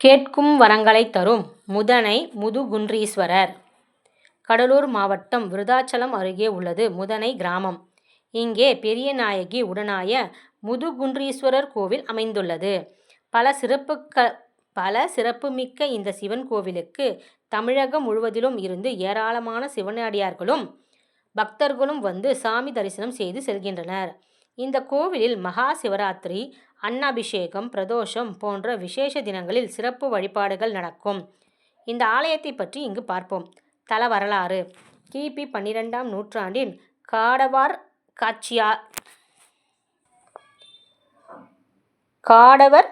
கேட்கும் வரங்களை தரும் முதனை முதுகுன்றீஸ்வரர் கடலூர் மாவட்டம் விருதாச்சலம் அருகே உள்ளது முதனை கிராமம். இங்கே பெரியநாயகி உடனாய முதுகுன்றீஸ்வரர் கோவில் அமைந்துள்ளது. பல சிறப்புக்க பல சிறப்புமிக்க இந்த சிவன் கோவிலுக்கு தமிழகம் முழுவதிலும் இருந்து ஏராளமான சிவனடியார்களும் பக்தர்களும் வந்து சாமி தரிசனம் செய்து செல்கின்றனர். இந்த கோவிலில் மகா சிவராத்திரி அன்னாபிஷேகம் பிரதோஷம் போன்ற விசேஷ தினங்களில் சிறப்பு வழிபாடுகள் நடக்கும். இந்த ஆலயத்தை பற்றி இங்கு பார்ப்போம். தல வரலாறு கிபி பன்னிரெண்டாம் நூற்றாண்டின் நூற்றாண்டில் காடவார் கச்சியார் காடவர்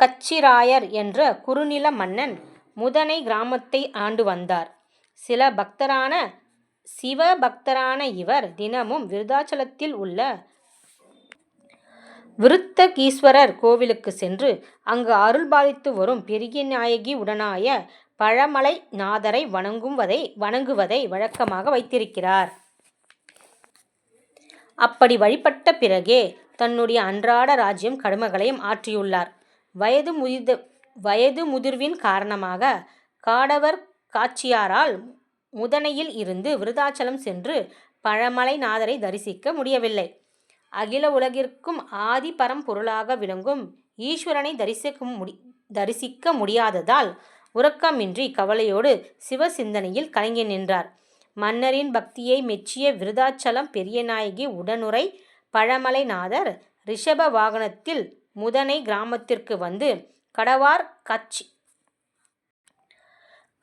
கச்சிராயர் என்ற குறுநில மன்னன் முதனை கிராமத்தை ஆண்டு வந்தார். சில பக்தரான சிவ பக்தரான இவர் தினமும் விருதாச்சலத்தில் உள்ள விருத்தகீஸ்வரர் கோவிலுக்கு சென்று அங்கு அருள்பாலித்து வரும் பெரியநாயகி உடனாய பழமலை நாதரை வணங்குவதை வணங்குவதை வழக்கமாக வைத்திருக்கிறார். அப்படி வழிபட்ட பிறகே தன்னுடைய அன்றாட ராஜ்யம் கடுமகளையும் ஆற்றியுள்ளார். வயது முதிர்ந்த வயது முதிர்வின் காரணமாக காடவர் காட்சியாரால் முதனையில் இருந்து விருதாச்சலம் சென்று பழமலை நாதரை தரிசிக்க முடியவில்லை. அகில உலகிற்கும் ஆதி பரம்பொருளாக விளங்கும் ஈஸ்வரனை தரிசிக்க முடி தரிசிக்க முடியாததால் உறக்கமின்றி கவலையோடு சிவசிந்தனையில் கலங்கி நின்றார். மன்னரின் பக்தியை மெச்சிய விருதாச்சலம் பெரியநாயகி உடனுரை பழமலைநாதர் ரிஷப வாகனத்தில் முதனை கிராமத்திற்கு வந்து கடவார் கட்சி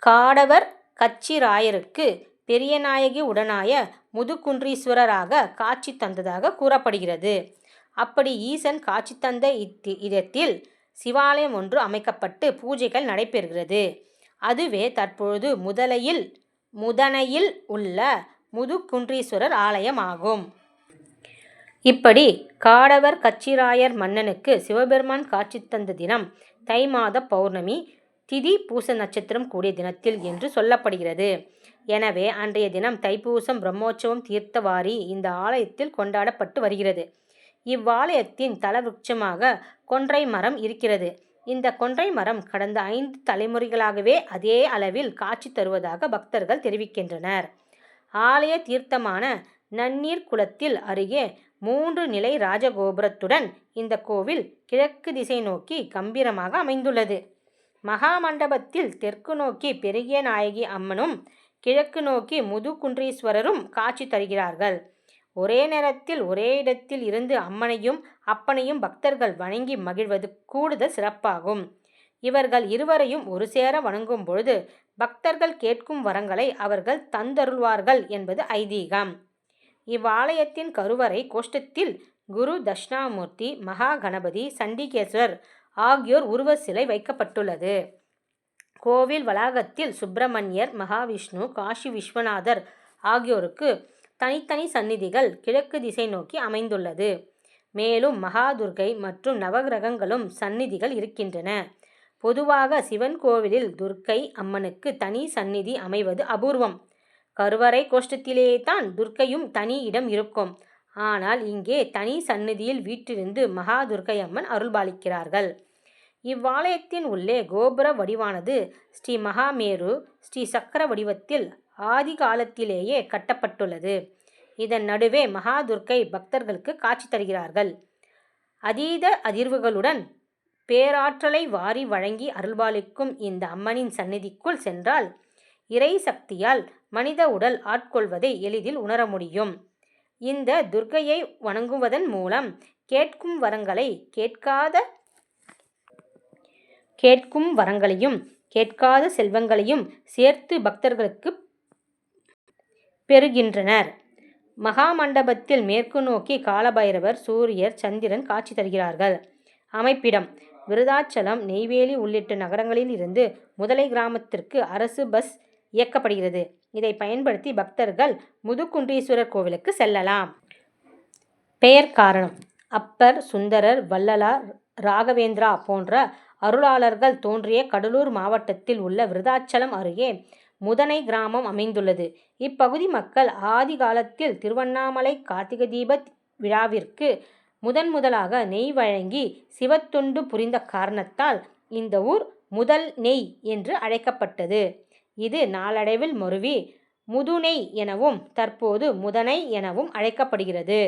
காடவர் கச்சிராயருக்கு பெரியநாயகி உடனாய முதுகுன்றீஸ்வரராக காட்சி தந்ததாக கூறப்படுகிறது. அப்படி ஈசன் காட்சி தந்த இடத்தில் சிவாலயம் ஒன்று அமைக்கப்பட்டு பூஜைகள் நடைபெறுகிறது. அதுவே தற்பொழுது முதலையில் முதனையில் உள்ள முதுகுன்றீஸ்வரர் ஆலயம் ஆகும். இப்படி காடவர் கச்சிராயர் மன்னனுக்கு சிவபெருமான் காட்சி தந்த தினம் தை மாத பௌர்ணமி திதி பூச நட்சத்திரம் கூடிய தினத்தில் என்று சொல்லப்படுகிறது. எனவே அன்றைய தினம் தைப்பூசம் பிரம்மோற்சவம் தீர்த்தவாரி இந்த ஆலயத்தில் கொண்டாடப்பட்டு வருகிறது. இவ்வாலயத்தின் தலவிருட்சமாக கொன்றை மரம் இருக்கிறது. இந்த கொன்றை மரம் கடந்த ஐந்து தலைமுறைகளாகவே அதே அளவில் காட்சி தருவதாக பக்தர்கள் தெரிவிக்கின்றனர். ஆலய தீர்த்தமான நன்னீர் குளத்தில் அருகே மூன்று நிலை ராஜகோபுரத்துடன் இந்த கோவில் கிழக்கு திசை நோக்கி கம்பீரமாக அமைந்துள்ளது. மகாமண்டபத்தில் தெற்கு நோக்கி பெரியநாயகி அம்மனும் கிழக்கு நோக்கி முதுகுன்றீஸ்வரரும் காட்சி தருகிறார்கள். ஒரே நேரத்தில் ஒரே இடத்தில் இருந்து அம்மனையும் அப்பனையும் பக்தர்கள் வணங்கி மகிழ்வது கூடுதல் சிறப்பாகும். இவர்கள் இருவரையும் ஒரு சேர வணங்கும் பொழுது பக்தர்கள் கேட்கும் வரங்களை அவர்கள் தந்தருள்வார்கள் என்பது ஐதீகம். இவ்வாலயத்தின் கருவறை கோஷ்டத்தில் குரு தட்சிணாமூர்த்தி மகா கணபதி சண்டிகேஸ்வரர் ஆகியோர் உருவ சிலை வைக்கப்பட்டுள்ளது. கோவில் வளாகத்தில் சுப்பிரமணியர் மகாவிஷ்ணு காஷி விஸ்வநாதர் ஆகியோருக்கு தனித்தனி சந்நிதிகள் கிழக்கு திசை நோக்கி அமைந்துள்ளது. மேலும் மகாதுர்கை மற்றும் நவகிரகங்களும் சந்நிதிகள் இருக்கின்றன. பொதுவாக சிவன் கோவிலில் துர்க்கை அம்மனுக்கு தனி சந்நிதி அமைவது அபூர்வம். கருவறை கோஷ்டத்திலேதான் துர்க்கையும் தனி இடம் இருக்கும். ஆனால் இங்கே தனி சந்நிதியில் வீற்றிருந்து மகாதுர்கை அம்மன் அருள்பாலிக்கிறார்கள். இவ்வாலயத்தின் உள்ளே கோபுர வடிவானது ஸ்ரீ மகாமேரு ஸ்ரீ சக்கர வடிவத்தில் ஆதி காலத்திலேயே கட்டப்பட்டுள்ளது. இதன் நடுவே மகாதுர்க்கை பக்தர்களுக்கு காட்சி தருகிறார்கள். அதீத அதிர்வுகளுடன் பேராற்றலை வாரி வழங்கி அருள்பாலிக்கும் இந்த அம்மனின் சந்நிதிக்குள் சென்றால் இறை சக்தியால் மனித உடல் ஆட்கொள்வதை எளிதில் உணர முடியும். இந்த துர்க்கையை வணங்குவதன் மூலம் கேட்கும் வரங்களை கேட்காத கேட்கும் வரங்களையும் கேட்காத செல்வங்களையும் சேர்த்து பக்தர்களுக்கு பெறுகின்றனர். மகா மண்டபத்தில் மேற்கு நோக்கி காலபைரவர் சூரியர் சந்திரன் காட்சி தருகிறார்கள். அமைப்பிடம் விருதாச்சலம் நெய்வேலி உள்ளிட்ட நகரங்களில் இருந்து முதலை கிராமத்திற்கு அரசு பஸ் இயக்கப்படுகிறது. இதை பயன்படுத்தி பக்தர்கள் முதுகுன்றீஸ்வரர் கோவிலுக்கு செல்லலாம். பெயர் காரணம் அப்பர் சுந்தரர் வள்ளலார் ராகவேந்திரா போன்ற அருளாளர்கள் தோன்றிய கடலூர் மாவட்டத்தில் உள்ள விருதாச்சலம் அருகே முதனை கிராமம் அமைந்துள்ளது. இப்பகுதி மக்கள் ஆதி காலத்தில் திருவண்ணாமலை கார்த்திகை தீப விழாவிற்கு முதன் முதலாக நெய் வழங்கி சிவத்தொண்டு புரிந்த காரணத்தால் இந்த ஊர் முதல் நெய் என்று அழைக்கப்பட்டது இது நாளடைவில் மருவி முதுனை எனவும் தற்போது முதனை எனவும் அழைக்கப்படுகிறது.